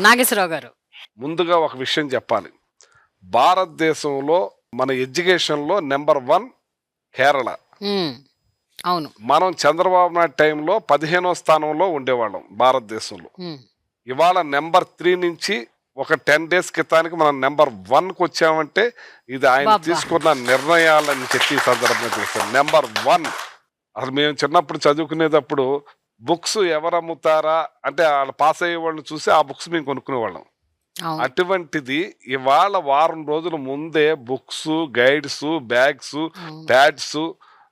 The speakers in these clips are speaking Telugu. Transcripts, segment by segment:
నాగేశ్వరరావు గారు. ముందుగా ఒక విషయం చెప్పాలి. భారతదేశంలో మన ఎడ్యుకేషన్లో నెంబర్ వన్ కేరళ. అవును. మనం చంద్రబాబు నాయుడు టైంలో పదిహేనో స్థానంలో ఉండేవాళ్ళం భారతదేశంలో. ఇవాళ నెంబర్ త్రీ నుంచి ఒక టెన్ డేస్ క్రితానికి మనం నెంబర్ వన్కి వచ్చామంటే ఇది ఆయన. తీసుకున్న నిర్ణయాలని చెప్పి సందర్భంగా చూస్తాం. Number one. అసలు మేము చిన్నప్పుడు చదువుకునేటప్పుడు బుక్స్ ఎవరు అమ్ముతారా అంటే వాళ్ళు పాస్ అయ్యే వాళ్ళని చూసి ఆ బుక్స్ మేము కొనుక్కునేవాళ్ళం. అటువంటిది ఇవాళ వారం రోజుల ముందే బుక్స్ గైడ్స్ బ్యాగ్స్. ప్యాడ్స్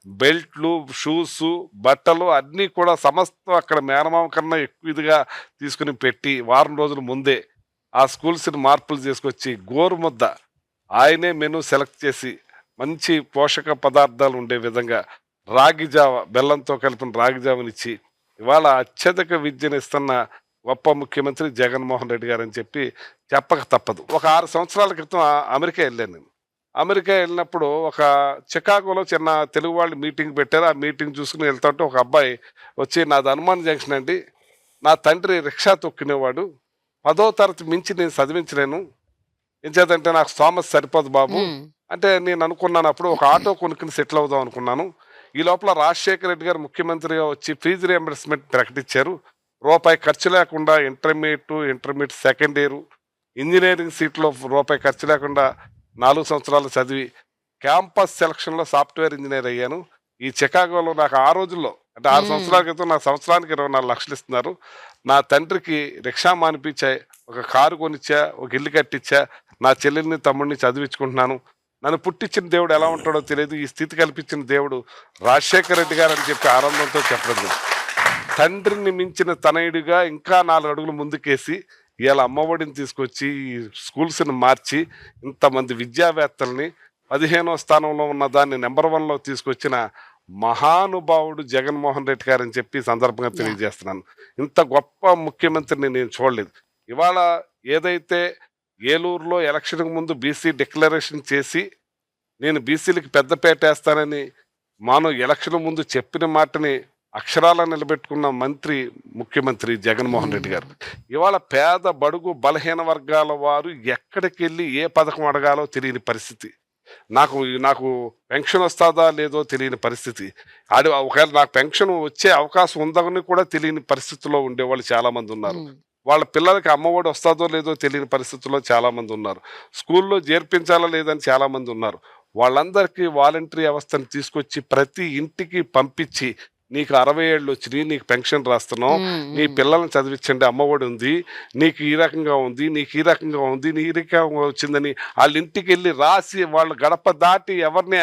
బెల్ట్లు షూస్ బట్టలు అన్నీ కూడా సమస్తం అక్కడ మేనమామ కన్నా ఎక్కువ ఇదిగా తీసుకుని పెట్టి వారం రోజుల ముందే ఆ స్కూల్స్ని మార్పులు చేసుకొచ్చి గోరుముద్ద ఆయనే మెనూ సెలెక్ట్ చేసి మంచి పోషక పదార్థాలు ఉండే విధంగా రాగి జావ బెల్లంతో కలిపిన రాగి జావనిచ్చి ఇవాళ అత్యధిక విద్యను ఇస్తున్న గొప్ప ముఖ్యమంత్రి జగన్మోహన్ రెడ్డి గారు అని చెప్పి చెప్పక తప్పదు. ఒక ఆరు సంవత్సరాల క్రితం అమెరికా వెళ్ళాను నేను. అమెరికా వెళ్ళినప్పుడు ఒక చికాగోలో చిన్న తెలుగు వాళ్ళు మీటింగ్ పెట్టారు. ఆ మీటింగ్ చూసుకుని వెళ్తుంటే ఒక అబ్బాయి వచ్చి నాది హనుమాన్ జంక్షన్ అండి. నా తండ్రి రిక్షా తొక్కినేవాడు. పదో తరగతి మించి నేను చదివించలేను. ఏం చేద్దంటే నాకు స్తోమత సరిపోదు బాబు. అంటే నేను అనుకున్నాను అప్పుడు ఒక ఆటో కొనుక్కుని సెటిల్ అవుదాం అనుకున్నాను. ఈ లోపల రాజశేఖర రెడ్డి గారు ముఖ్యమంత్రిగా వచ్చి ఫీజు రియంబర్స్మెంట్ ప్రకటించారు. రూపాయి ఖర్చు లేకుండా intermediate intermediate second year engineering సీట్లో రూపాయి ఖర్చు లేకుండా నాలుగు సంవత్సరాలు చదివి క్యాంపస్ సెలక్షన్లో సాఫ్ట్వేర్ ఇంజనీర్ అయ్యాను. ఈ చికాగోలో నాకు ఆ రోజుల్లో అంటే ఆరు. సంవత్సరాల క్రితం నాకు సంవత్సరానికి ఇరవై నాలుగు లక్షలు ఇస్తున్నారు. నా తండ్రికి రిక్షా మానిపించా ఒక కారు కొనిచ్చా ఒక ఇల్లు కట్టించా నా చెల్లెల్ని తమ్ముడిని చదివించుకుంటున్నాను. నన్ను పుట్టించిన దేవుడు ఎలా ఉంటాడో తెలియదు. ఈ స్థితి కల్పించిన దేవుడు రాజశేఖర రెడ్డి గారు అని చెప్పి ఆనందంతో చెప్పడం తండ్రిని మించిన తనయుడిగా ఇంకా నాలుగు అడుగులు ముందుకేసి ఇవాళ అమ్మఒడిని తీసుకొచ్చి ఈ స్కూల్స్ని మార్చి ఇంతమంది విద్యావేత్తల్ని పదిహేనో స్థానంలో ఉన్న దాన్ని నెంబర్ వన్లో తీసుకొచ్చిన మహానుభావుడు జగన్మోహన్ రెడ్డి గారు అని చెప్పి సందర్భంగా తెలియజేస్తున్నాను. ఇంత గొప్ప ముఖ్యమంత్రిని నేను చూడలేదు. ఇవాళ ఏదైతే ఏలూరులో ఎలక్షన్కి ముందు బీసీ డిక్లరేషన్ చేసి నేను బీసీలకి పెద్దపేట వేస్తానని మాను ఎలక్షన్ ముందు చెప్పిన మాటని అక్షరాల నిలబెట్టుకున్న మంత్రి ముఖ్యమంత్రి జగన్మోహన్ రెడ్డి గారు. ఇవాళ పేద బడుగు బలహీన వర్గాల వారు ఎక్కడికి వెళ్ళి ఏ పథకం అడగాలో తెలియని పరిస్థితి. నాకు నాకు పెన్షన్ వస్తుందా లేదో తెలియని పరిస్థితి. అది ఒకవేళ నాకు పెన్షన్ వచ్చే అవకాశం ఉందని కూడా తెలియని పరిస్థితిలో ఉండేవాళ్ళు చాలామంది ఉన్నారు. వాళ్ళ పిల్లలకి అమ్మఒడి వస్తుందో లేదో తెలియని పరిస్థితుల్లో చాలా మంది ఉన్నారు స్కూల్లో చేర్పించాలా లేదని చాలా మంది ఉన్నారు వాళ్ళందరికీ వాలంటరీ వ్యవస్థను తీసుకొచ్చి ప్రతి ఇంటికి పంపించి నీకు అరవై ఏళ్ళు వచ్చినాయి నీకు పెన్షన్ రాస్తున్నాం ఉమ్, నీ. పిల్లల్ని చదివించండి అమ్మఒడి ఉంది నీకు ఈ రకంగా ఉంది నీకు ఈ రకంగా ఉంది నీ ఈ రకంగా వచ్చిందని వాళ్ళ ఇంటికి వెళ్ళి రాసి వాళ్ళు గడప దాటి ఎవరిని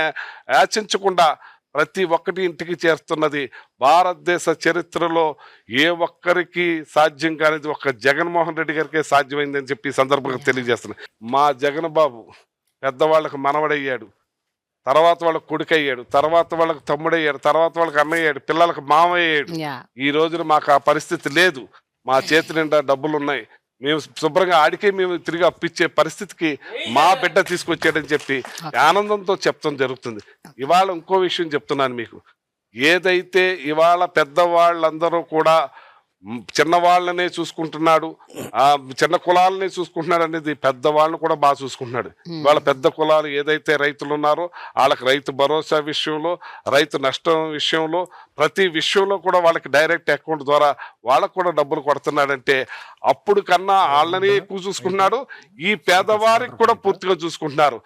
యాచించకుండా ప్రతి ఒక్కటి ఇంటికి చేరుతున్నది. భారతదేశ చరిత్రలో ఏ ఒక్కరికి సాధ్యం కానిది ఒక్క జగన్మోహన్ రెడ్డి గారికే సాధ్యమైందని చెప్పి ఈ సందర్భంగా తెలియజేస్తున్నా మా జగన్ బాబు పెద్దవాళ్ళకి మనవడయ్యాడు. తర్వాత వాళ్ళకి కొడుకయ్యాడు. తర్వాత వాళ్ళకి తమ్ముడయ్యాడు. తర్వాత వాళ్ళకి అన్నయ్యాడు. పిల్లలకు మామయ్యాడు. ఈ రోజున మాకు ఆ పరిస్థితి లేదు. మా చేతి నిండా డబ్బులు ఉన్నాయి మేము శుభ్రంగా ఆడికే మేము తిరిగి అప్పిచ్చే పరిస్థితికి మా బిడ్డ తీసుకొచ్చాడని చెప్పి ఆనందంతో చెప్తాం జరుగుతుంది. ఇవాళ ఇంకో విషయం చెప్తున్నాను మీకు. ఏదైతే ఇవాళ పెద్దవాళ్ళందరూ కూడా చిన్నవాళ్ళనే చూసుకుంటున్నాడు. ఆ చిన్న కులాలనే చూసుకుంటున్నాడు అనేది పెద్దవాళ్ళని కూడా బాగా చూసుకుంటున్నాడు. ఇవాళ పెద్ద కులాలు ఏదైతే రైతులు ఉన్నారో వాళ్ళకి రైతు భరోసా విషయంలో రైతు నష్టం విషయంలో ప్రతి విషయంలో కూడా వాళ్ళకి డైరెక్ట్ అకౌంట్ ద్వారా వాళ్ళకు కూడా డబ్బులు కొడుతున్నాడంటే అప్పుడు కన్నా వాళ్ళని ఎక్కువ చూసుకుంటున్నాడు. ఈ పేదవారికి కూడా పూర్తిగా చూసుకుంటున్నారు.